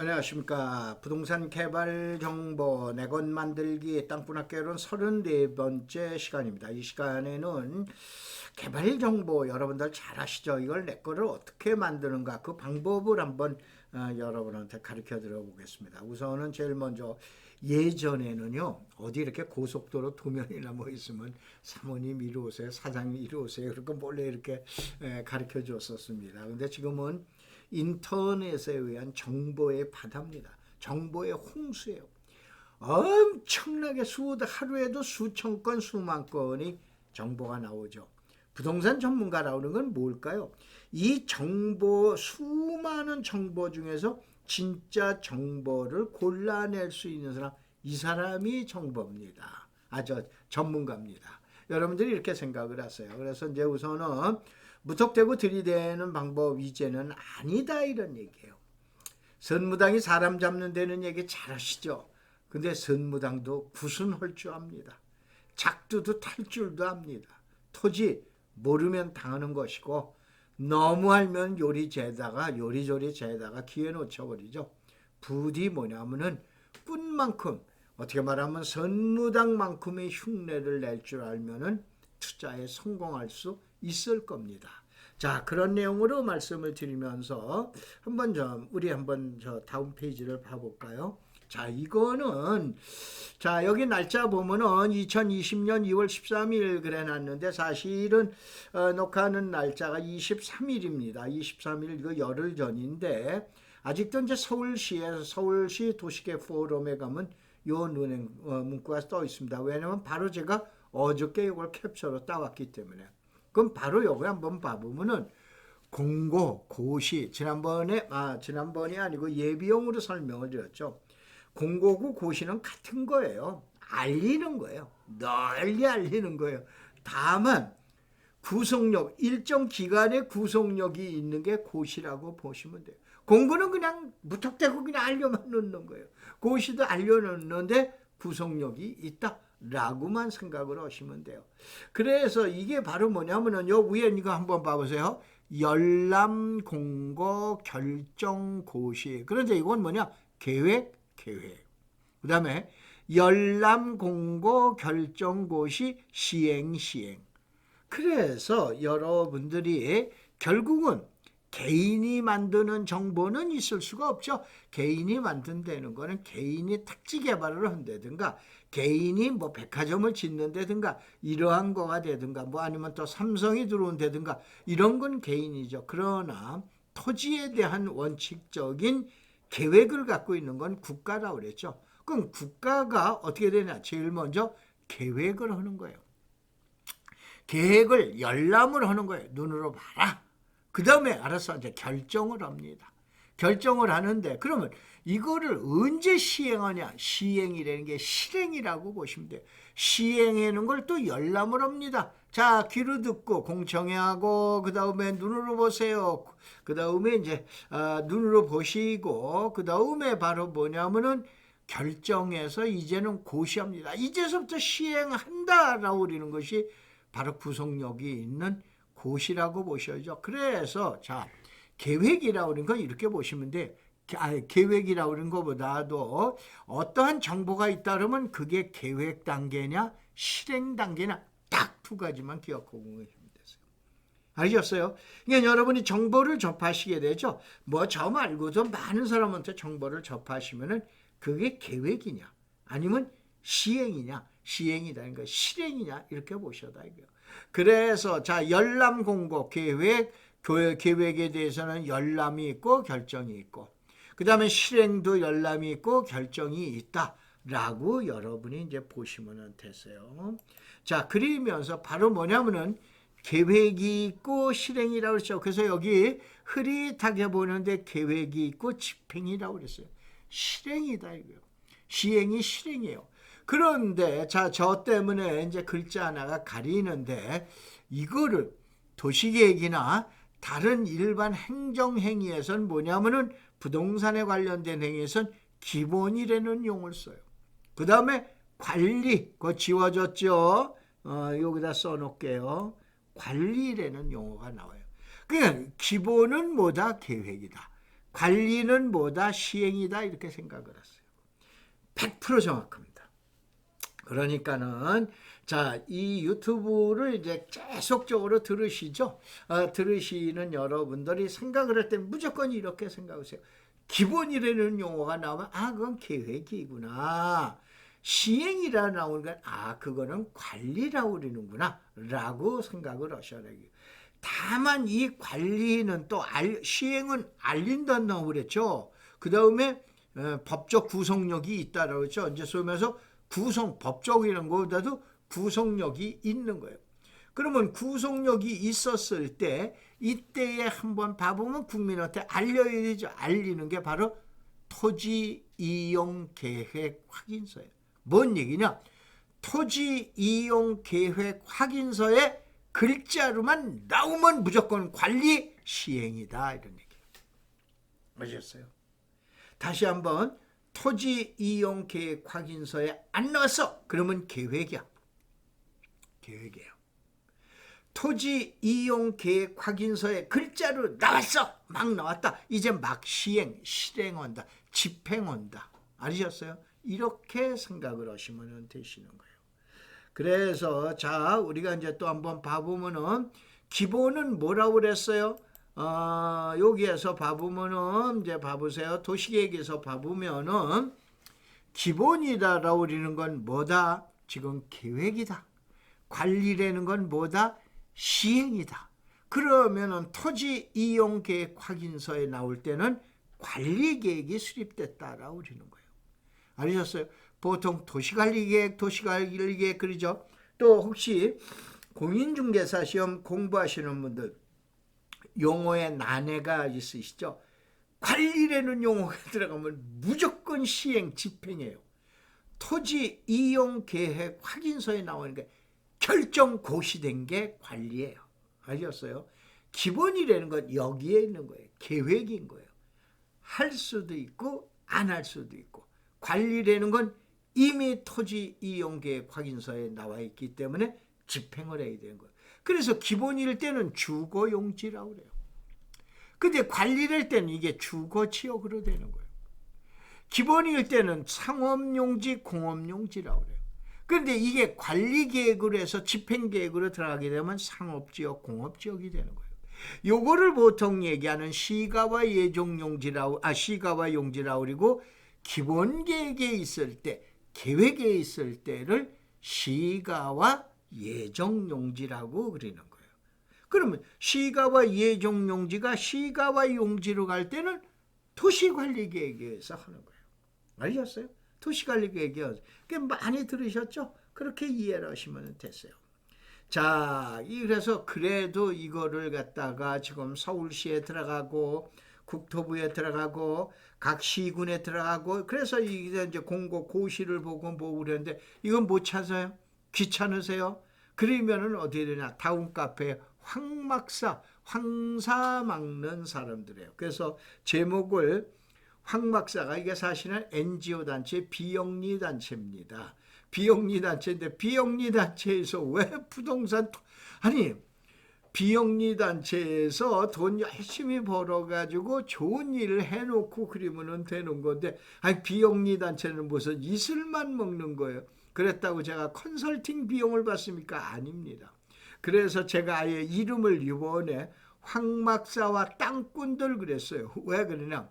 안녕하십니까. 부동산 개발 정보 내건 만들기 땅분학교론 34번째 시간입니다. 이 시간에는 개발 정보 여러분들 잘 아시죠? 이걸 내 거를 어떻게 만드는가 그 방법을 한번 어, 여러분한테 가르쳐 드려 보겠습니다. 우선은 제일 먼저 예전에는요 어디 이렇게 고속도로 도면이나 뭐 있으면 사모님 이리 오세요 사장님 이리 오세요 그러니까 몰래 이렇게 가르쳐 줬었습니다. 근데 지금은 인터넷에 의한 정보의 바다입니다. 정보의 홍수예요. 엄청나게 수 하루에도 수천 건 수만 건이 정보가 나오죠. 부동산 전문가라고 하는 건 뭘까요? 이 정보 수많은 정보 중에서 진짜 정보를 골라낼 수 있는 사람 이 사람이 정보입니다. 아저 전문가입니다. 여러분들이 이렇게 생각을 하세요. 그래서 이제 우선은 무턱대고 들이대는 방법 이제는 아니다 이런 얘기예요. 선무당이 사람 잡는 데는 얘기 잘 하시죠. 근데 선무당도 구순할 줄 압니다. 작두도 탈 줄도 압니다. 토지 모르면 당하는 것이고 너무 알면 요리 재다가 요리조리 재다가 기회 놓쳐버리죠. 부디 뭐냐면은 꾼만큼 어떻게 말하면 선무당만큼의 흉내를 낼 줄 알면은 투자에 성공할 수 있을 겁니다. 자 그런 내용으로 말씀을 드리면서 한번 좀 우리 한번 저 다음 페이지를 봐볼까요? 자, 이거는 자, 여기 날짜 보면은 2020년 2월 13일 그래 놨는데 사실은 어, 녹화하는 날짜가 23일입니다. 23일 이거 열흘 전인데 아직도 이제 서울시에서 서울시 도시계 포럼에 가면 요 눈에 어, 문구가 떠 있습니다. 왜냐면 바로 제가 어저께 이걸 캡처로 따왔기 때문에. 그럼 바로 요거 한번 봐보면은 공고, 고시 지난번에 아 지난번이 아니고 예비용으로 설명을 드렸죠. 공고고 고시는 같은 거예요. 알리는 거예요. 널리 알리는 거예요. 다만 구속력 일정 기간의 구속력이 있는 게 고시라고 보시면 돼요. 공고는 그냥 무턱대고 그냥 알려만 놓는 거예요. 고시도 알려놓는데 구속력이 있다라고만 생각을 하시면 돼요. 그래서 이게 바로 뭐냐면은 요 위에 이거 한번 봐보세요. 열람 공고 결정 고시. 그런데 이건 뭐냐? 계획 계획. 그 다음에 열람 공고 결정 고시 시행 시행. 그래서 여러분들이 결국은 개인이 만드는 정보는 있을 수가 없죠. 개인이 만든다는 거는 개인이 택지 개발을 한다든가 개인이 뭐 백화점을 짓는다든가 이러한 거가 되든가 뭐 아니면 또 삼성이 들어온다든가 이런 건 개인이죠. 그러나 토지에 대한 원칙적인 계획을 갖고 있는 건 국가라고 그랬죠. 그럼 국가가 어떻게 되냐? 제일 먼저 계획을 하는 거예요. 계획을 열람을 하는 거예요. 눈으로 봐라. 그 다음에 알아서 이제 결정을 합니다. 결정을 하는데 그러면 이거를 언제 시행하냐? 시행이라는 게 실행이라고 보시면 돼요. 시행하는 걸또 열람을 합니다. 자, 귀로 듣고 공청회 하고 그 다음에 눈으로 보세요. 그 다음에 이제 아, 눈으로 보시고 그 다음에 바로 뭐냐면은 결정해서 이제는 고시합니다. 이제서부터 시행한다라고 그러는 것이 바로 구속력이 있는 고시라고 보셔야죠. 그래서 자 계획이라고 하는 건 이렇게 보시면 돼. 아, 계획이라고 하는 것보다도 어떠한 정보가 있다 그러면 그게 계획 단계냐 실행 단계냐 딱 두 가지만 기억하고 계시면 되세요. 아셨어요? 그러니까 여러분이 정보를 접하시게 되죠. 뭐 저 말고도 많은 사람한테 정보를 접하시면은 그게 계획이냐 아니면 시행이냐 시행이라는 거 실행이냐 이렇게 보셔다 이거요. 그래서 자 열람 공고 계획 교회 계획에 대해서는 열람이 있고 결정이 있고 그 다음에 실행도 열람이 있고 결정이 있다 라고 여러분이 이제 보시면 되세요. 자 그리면서 바로 뭐냐면은 계획이 있고 실행이라고 그랬죠. 그래서 여기 흐릿하게 보는데 계획이 있고 집행이라고 그랬어요. 실행이다 이거요. 시행이 실행이에요. 그런데 자 저 때문에 이제 글자 하나가 가리는데 이거를 도시계획이나 다른 일반 행정행위에선 뭐냐면은 부동산에 관련된 행위에선 기본이라는 용어를 써요. 그 다음에 관리, 그거 지워졌죠? 어, 여기다 써놓을게요. 관리라는 용어가 나와요. 그러니까 기본은 뭐다? 계획이다. 관리는 뭐다 시행이다 이렇게 생각을 했어요. 100% 정확합니다. 그러니까는 자, 이 유튜브를 이제 계속적으로 들으시죠. 아, 들으시는 여러분들이 생각을 할 때 무조건 이렇게 생각하세요. 기본이라는 용어가 나오면 아, 그건 계획이구나. 시행이라 나오는 건 아, 그거는 관리라고 그러는구나. 라고 생각을 하셔야 돼요. 다만 이 관리는 또 알, 시행은 알린다고 그랬죠. 그 다음에 어, 법적 구속력이 있다라고 했죠. 이제 쏘면서 구속 법적이라는 것보다도 구속력이 있는 거예요. 그러면 구속력이 있었을 때 이때에 한번 봐보면 국민한테 알려야 되죠. 알리는 게 바로 토지 이용 계획 확인서예요. 뭔 얘기냐? 토지 이용 계획 확인서에 글자로만 나오면 무조건 관리 시행이다 이런 얘기예요. 아셨어요? 다시 한번 토지 이용 계획 확인서에 안 나왔어. 그러면 계획이야. 계획이에요. 토지 이용 계획 확인서에 글자로 나왔어. 막 나왔다. 이제 막 시행, 실행한다. 집행한다. 아셨어요? 이렇게 생각을 하시면 되시는 거예요. 그래서 자 우리가 이제 또 한번 봐 보면은 기본은 뭐라고 그랬어요? 어, 여기에서 봐보면은 이제 봐보세요. 도시계획에서 봐보면은 기본이다라고 그러는 건 뭐다? 지금 계획이다. 관리라는 건 뭐다? 시행이다. 그러면은 토지 이용 계획 확인서에 나올 때는 관리 계획이 수립됐다라고 그러는 거예요. 아셨어요? 보통 도시관리 계획, 도시관리 계획 그러죠. 또 혹시 공인중개사 시험 공부하시는 분들 용어에 난해가 있으시죠? 관리라는 용어가 들어가면 무조건 시행 집행해요. 토지 이용 계획 확인서에 나오는 게 결정 고시된 게 관리예요. 아셨어요? 기본이라는 건 여기에 있는 거예요. 계획인 거예요. 할 수도 있고 안 할 수도 있고 관리라는 건 이미 토지 이용 계획 확인서에 나와 있기 때문에 집행을 해야 되는 거예요. 그래서 기본일 때는 주거 용지라고 그래요. 근데 관리를 할 때는 이게 주거 지역으로 되는 거예요. 기본일 때는 상업 용지, 공업 용지라고 그래요. 그런데 이게 관리 계획으로 해서 집행 계획으로 들어가게 되면 상업 지역, 공업 지역이 되는 거예요. 요거를 보통 얘기하는 시가와 예정 용지라고 아 시가와 용지라고 그리고 기본 계획에 있을 때 계획에 있을 때를 시가와 예정용지라고 그리는 거예요. 그러면 시가와 예정용지가 시가와 용지로 갈 때는 도시관리계획에서 하는 거예요. 알겠어요? 도시관리계획이요. 꽤 많이 들으셨죠? 그렇게 이해를 하시면 됐어요. 자, 그래서 그래도 이거를 갖다가 지금 서울시에 들어가고 국토부에 들어가고 각 시군에 들어가고 그래서 이제 공고 고시를 보고 뭐 그랬는데 이건 못 찾아요? 귀찮으세요? 그러면은 어디에 되냐? 다운 카페 황막사 황사 막는 사람들이에요. 그래서 제목을 황막사가 이게 사실은 NGO 단체 비영리 단체입니다. 비영리 단체인데 비영리 단체에서 왜 부동산 아니 비영리 단체에서 돈 열심히 벌어가지고 좋은 일을 해놓고 그러면 되는 건데 아니 비영리 단체는 무슨 이슬만 먹는 거예요. 그랬다고 제가 컨설팅 비용을 받습니까? 아닙니다. 그래서 제가 아예 이름을 이번에 황막사와 땅꾼들 그랬어요. 왜 그러냐?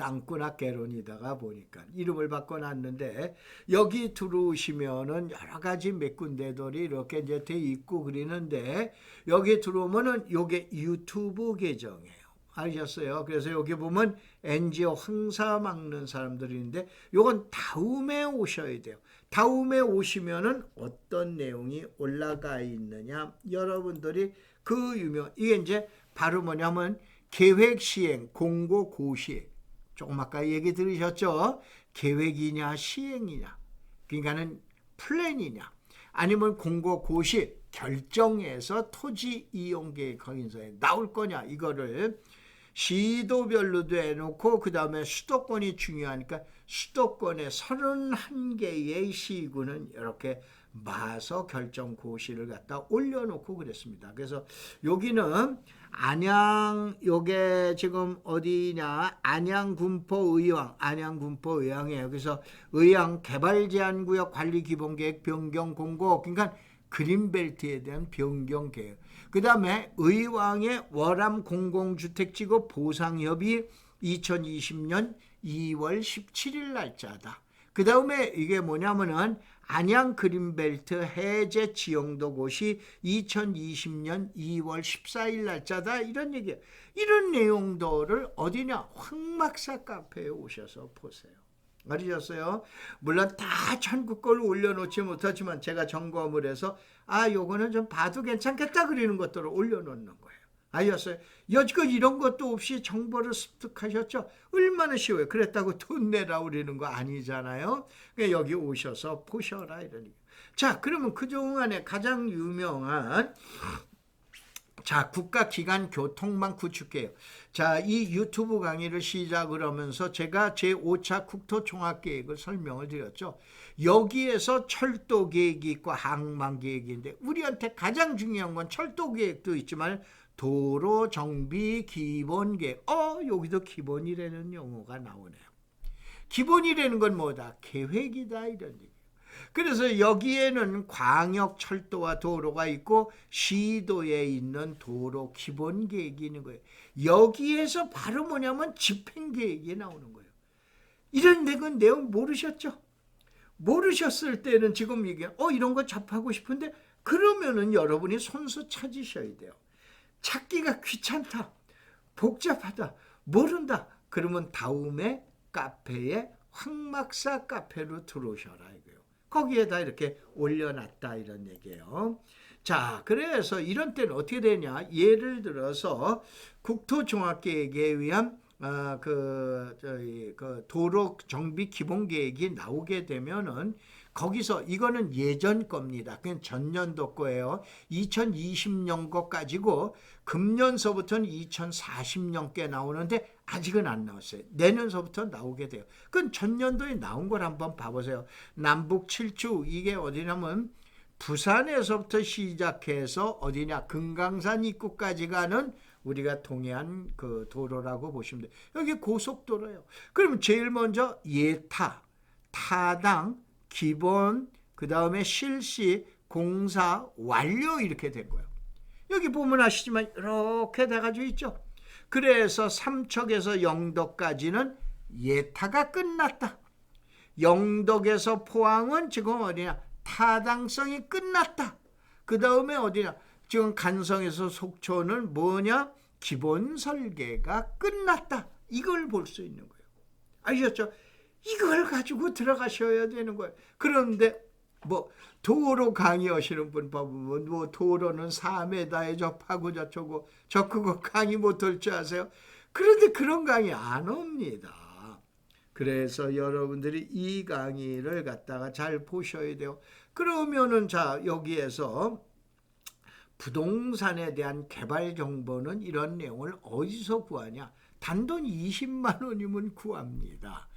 땅꾼아 개론이다가 보니까 이름을 바꿔놨는데 여기 들어오시면은 여러 가지 몇 군데들이 이렇게 이제 돼 있고 그러는데 여기 들어오면은 요게 유튜브 계정이에요. 아셨어요? 그래서 여기 보면 NGO 황사 막는 사람들이 있는데 요건 다음에 오셔야 돼요. 다음에 오시면은 어떤 내용이 올라가 있느냐 여러분들이 그 유명 이게 이제 바로 뭐냐면 계획 시행 공고 고시 조금 아까 얘기 들으셨죠? 계획이냐 시행이냐? 그러니까는 플랜이냐? 아니면 공고 고시 결정해서 토지 이용 계획 확인서에 나올 거냐? 이거를 시도별로도 해놓고 그 다음에 수도권이 중요하니까 수도권에 31개의 시군은 이렇게 마서 결정 고시를 갖다 올려놓고 그랬습니다. 그래서 여기는 안양 요게 지금 어디냐 안양 군포 의왕 안양 군포 의왕이에요. 그래서 의왕 개발 제한 구역 관리 기본 계획 변경 공고 그러니까 그린벨트에 대한 변경 계획. 그 다음에 의왕의 월암 공공주택지구 보상협의 2020년 2월 17일 날짜다. 그 다음에 이게 뭐냐면은 안양 그린벨트 해제 지형도 곳이 2020년 2월 14일 날짜다 이런 얘기예요. 이런 내용들을 어디냐 황막사 카페에 오셔서 보세요. 알으셨어요? 물론 다 전국 걸 올려놓지 못하지만 제가 점검을 해서 아 요거는 좀 봐도 괜찮겠다 그리는 것들을 올려놓는 거예요. 아셨어요? 여지껏 이런 것도 없이 정보를 습득하셨죠? 얼마나 쉬워요. 그랬다고 돈 내라 그러는 거 아니잖아요. 그러니까 여기 오셔서 보셔라 이러니. 자, 그러면 그 동안에 가장 유명한 자, 국가기관 교통망 구축계획. 자, 이 유튜브 강의를 시작을 하면서 제가 제 5차 국토종합계획을 설명을 드렸죠. 여기에서 철도 계획이 있고 항만 계획인데 우리한테 가장 중요한 건 철도 계획도 있지만 도로 정비 기본 계획. 어, 여기도 기본이라는 용어가 나오네요. 기본이라는 건 뭐다? 계획이다 이런 얘기. 그래서 여기에는 광역 철도와 도로가 있고 시도에 있는 도로 기본 계획이 있는 거예요. 여기에서 바로 뭐냐면 집행 계획이 나오는 거예요. 이런 내건 내용 모르셨죠? 모르셨을 때는 지금 이게 어 이런 거 접하고 싶은데 그러면은 여러분이 손수 찾으셔야 돼요. 찾기가 귀찮다. 복잡하다. 모른다. 그러면 다음에 카페에 황막사 카페로 들어오셔라 이거요. 거기에다 이렇게 올려놨다 이런 얘기예요. 자, 그래서 이런 때는 어떻게 되냐? 예를 들어서 국토종합계획에 의한 아, 그, 저희, 그 도로 정비 기본 계획이 나오게 되면은 거기서 이거는 예전 겁니다. 그냥 전년도 거예요. 2020년 거까지고 금년서부터는 2040년께 나오는데 아직은 안 나왔어요. 내년서부터 나오게 돼요. 그건 전년도에 나온 걸 한번 봐보세요. 남북 7주 이게 어디냐면 부산에서부터 시작해서 어디냐 금강산 입구까지 가는 우리가 동해안 그 도로라고 보시면 돼요. 여기 고속도로예요. 그럼 제일 먼저 예타, 타당, 기본, 그 다음에 실시, 공사, 완료 이렇게 된 거예요. 여기 보면 아시지만 이렇게 돼가지고 있죠. 그래서 삼척에서 영덕까지는 예타가 끝났다. 영덕에서 포항은 지금 어디냐 타당성이 끝났다. 그 다음에 어디냐 지금 간성에서 속초는 뭐냐 기본 설계가 끝났다. 이걸 볼 수 있는 거예요. 아셨죠? 이걸 가지고 들어가셔야 되는 거예요. 그런데 뭐 도로 강의하시는 분 보면 뭐 도로는 4m에 접하고 저쩌고 저 그거 강의 못할 줄 아세요? 그런데 그런 강의 안 옵니다. 그래서 여러분들이 이 강의를 갖다가 잘 보셔야 돼요. 그러면은 자 여기에서 부동산에 대한 개발 정보는 이런 내용을 어디서 구하냐? 단돈 20만 원이면 구합니다.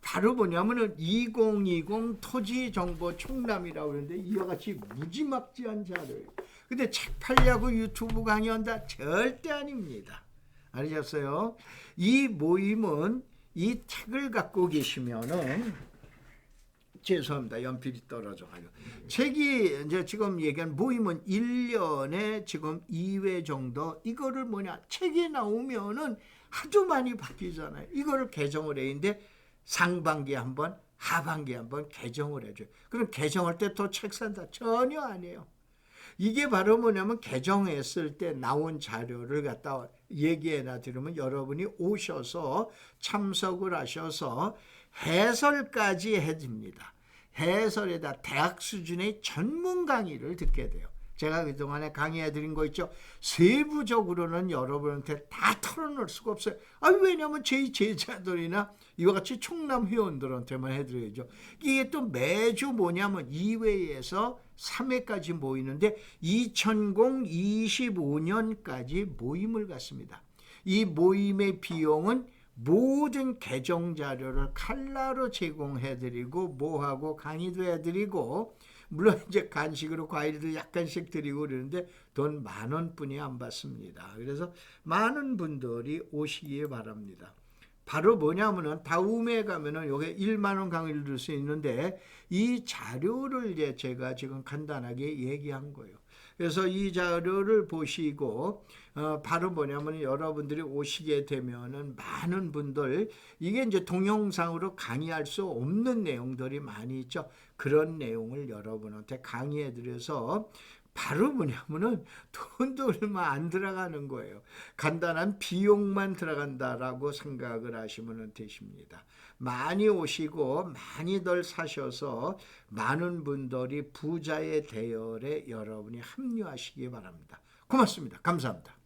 바로 뭐냐면은 2020 토지 정보 총람이라고 그러는데 이와 같이 무지막지한 자료예요. 근데 책 팔려고 유튜브 강의한다? 절대 아닙니다. 알으셨어요? 이 모임은 이 책을 갖고 계시면은 죄송합니다. 연필이 떨어져가지고. 책이 이제 지금 얘기한 모임은 1년에 지금 2회 정도 이거를 뭐냐 책이 나오면은 하도 많이 바뀌잖아요. 이거를 개정을 해 있는데 상반기에 한 번, 하반기에 한번 개정을 해줘요. 그럼 개정할 때 또 책 산다? 전혀 아니에요. 이게 바로 뭐냐면 개정했을 때 나온 자료를 갖다 얘기해나 들으면 여러분이 오셔서 참석을 하셔서 해설까지 해줍니다. 해설에다 대학 수준의 전문 강의를 듣게 돼요. 제가 그동안에 강의해 드린 거 있죠. 세부적으로는 여러분한테 다 털어놓을 수가 없어요. 아, 왜냐면 제 제자들이나 이와 같이 총남 회원들한테만 해드려야죠. 이게 또 매주 뭐냐면 2회에서 3회까지 모이는데 2025년까지 모임을 갖습니다. 이 모임의 비용은 모든 개정 자료를 칼라로 제공해드리고 뭐하고 강의도 해드리고 물론 이제 간식으로 과일도 약간씩 드리고 그러는데 돈 만 원뿐이 안 받습니다. 그래서 많은 분들이 오시기 바랍니다. 바로 뭐냐면은 다음에 가면은 요게 1만 원 강의를 들 수 있는데 이 자료를 이제 제가 지금 간단하게 얘기한 거예요. 그래서 이 자료를 보시고 어, 바로 뭐냐면 여러분들이 오시게 되면은 많은 분들 이게 이제 동영상으로 강의할 수 없는 내용들이 많이 있죠. 그런 내용을 여러분한테 강의해 드려서 바로 뭐냐면은 돈도 얼마 안 들어가는 거예요. 간단한 비용만 들어간다라고 생각을 하시면 되십니다. 많이 오시고 많이들 사셔서 많은 분들이 부자의 대열에 여러분이 합류하시기 바랍니다. 고맙습니다. 감사합니다.